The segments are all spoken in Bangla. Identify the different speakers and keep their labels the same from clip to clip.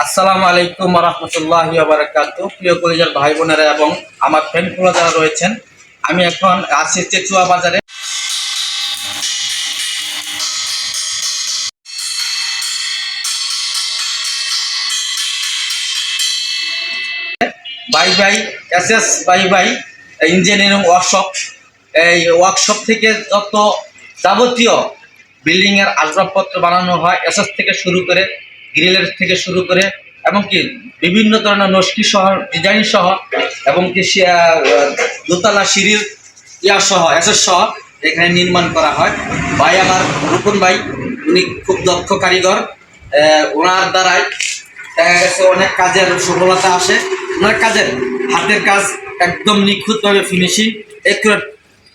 Speaker 1: আসসালামু আলাইকুম রহমতুল্লাহ বারাকাত প্রিয় কলেজের ভাই বোনেরা এবং আমার ফ্রেন্ড ফ্রেন্ডগুলো যারা রয়েছেন, আমি এখন আছি চেচুয়া বাজারে। Bhai Bhai S S Bhai Bhai engineering workshop এই ওয়ার্কশপ থেকে যত যাবতীয় বিল্ডিং এর আসবাবপত্র বানানো হয়, এসএস থেকে শুরু করে গ্রিলের থেকে শুরু করে এবং কি বিভিন্ন ধরনের নস্কি সহ, ডিজাইন সহ এবং কি দোতলা সিঁড়ির ইয়া সহ এসএস সহ এখানে নির্মাণ করা হয়। ভাই আমার রূপন ভাই, উনি খুব দক্ষ কারিগর। ওনার দ্বারাই দেখা গেছে অনেক কাজের সফলতা আসে। ওনার কাজের হাতের কাজ একদম নিখুঁতভাবে ফিনিশিং একুরেট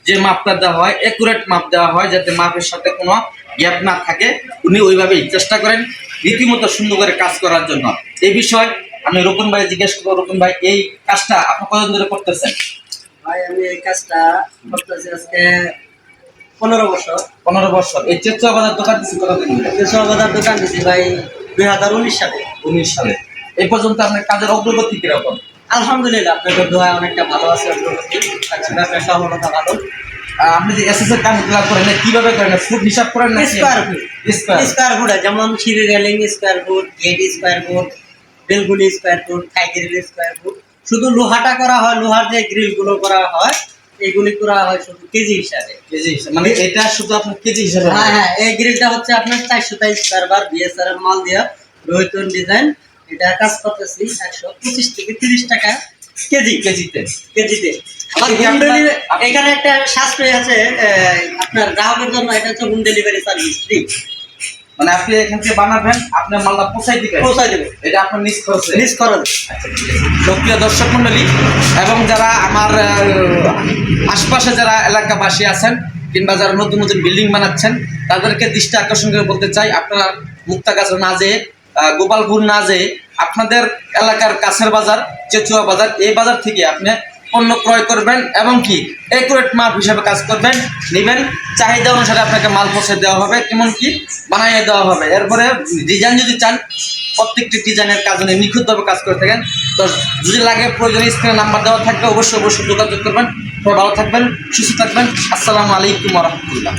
Speaker 1: যে মাপটা দেওয়া হয় একুরেট মাপ দেওয়া হয় যাতে মাপের সাথে কোনো গ্যাপ না থাকে। উনি ওইভাবেই চেষ্টা করেন। রীতিমতো সুন্দর করে কাজ করার জন্য। এই বিষয় আমি রোকন ভাই জিজ্ঞেস করব রোকন ভাই এই কাজটা আপনি কতদিন ধরে করতেছেন?
Speaker 2: ভাই আমি এই কাজটা করতেছি আজকে পনেরো বছর।
Speaker 1: পনেরো বছর। এই চেচুয়া বাজার দোকান দিচ্ছি কতদিন ধরে?
Speaker 2: কৃষকবাজার দোকান দিছি ভাই দুই হাজার উনিশ সালে।
Speaker 1: উনিশ সালে। এই পর্যন্ত আপনার কাজের অগ্রগতি কীরকম?
Speaker 2: আলহামদুলিল্লাহ আপনাদের দোয়া অনেকটা ভালো আছে অগ্রগতি। ব্যবসা সফলতা ভালো।
Speaker 1: আপনি যে এস এস এর কাজগুলো করেন কীভাবে করেন? ফুট হিসাব করেন না
Speaker 2: স্কোয়ার ফুট
Speaker 1: স্কোয়ার
Speaker 2: ফুট যেমন সিঁড়ি railing square foot gate square foot বেলগুলি square foot Thai grill square foot শুধু লোহাটা করা হয় লোহার যে গ্রিলগুলো করা হয় এগুলি করা হয় শুধু কেজি হিসাবে।
Speaker 1: কেজি হিসাবে মানে এটা শুধু আপনার কেজি হিসাবে
Speaker 2: হ্যাঁ? হ্যাঁ এই গ্রিলটা হচ্ছে আপনার চারশো তেইশ সার্ভার বিএসআর এর মাল দিয়া রোহিতন ডিজাইন এটা কাজ করতেছি একশো পঁচিশ থেকে তিরিশ টাকা কেজি।
Speaker 1: কেজিতে।
Speaker 2: কেজিতে। ডেলিভারি এখানে একটা শাস্ত্রী আছে আপনার গ্রাহকের জন্য এটা হচ্ছে হোম ডেলিভারি সার্ভিস ফ্রি
Speaker 1: মানে আপনি এখান থেকে বানাবেন আপনার মালটা পৌঁছাই দিবেন।
Speaker 2: পৌঁছায় দেবে।
Speaker 1: এটা আপনার নিজ খরচে।
Speaker 2: নিজ খরচ।
Speaker 1: সক্রিয় দর্শক মন্ডলী এবং যারা আমার আশপাশে যারা এলাকাবাসী আছেন কিংবা যারা নতুন নতুন বিল্ডিং বানাচ্ছেন তাদেরকে দৃষ্টি আকর্ষণ করে বলতে চাই আপনারা মুক্তাগাছা না যেয়ে গোপালপুর না যেয়ে আপনাদের এলাকার কাছের বাজার চেচুয়া বাজার এই বাজার থেকে আপনি পণ্য ক্রয় করবেন এবং কি একুরেট মাপ হিসাবে কাজ করবেন, নেবেন। চাহিদা অনুসারে আপনাকে মাল পৌঁছে দেওয়া হবে, কেমন কি? বানাইয়ে দেওয়া হবে। এরপরে ডিজাইন যদি চান, প্রত্যেকটি ডিজাইনের কাজ উনি নিখুঁতভাবে কাজ করে থাকেন। তো যদি লাগে প্রয়োজনীয় স্ক্রিনে নাম্বার দেওয়া থাকবে, অবশ্যই অবশ্যই যোগাযোগ করবেন ভালো থাকবেন, সুস্থ থাকবেন। আসসালামু আলাইকুম রহমতুল্লাহ।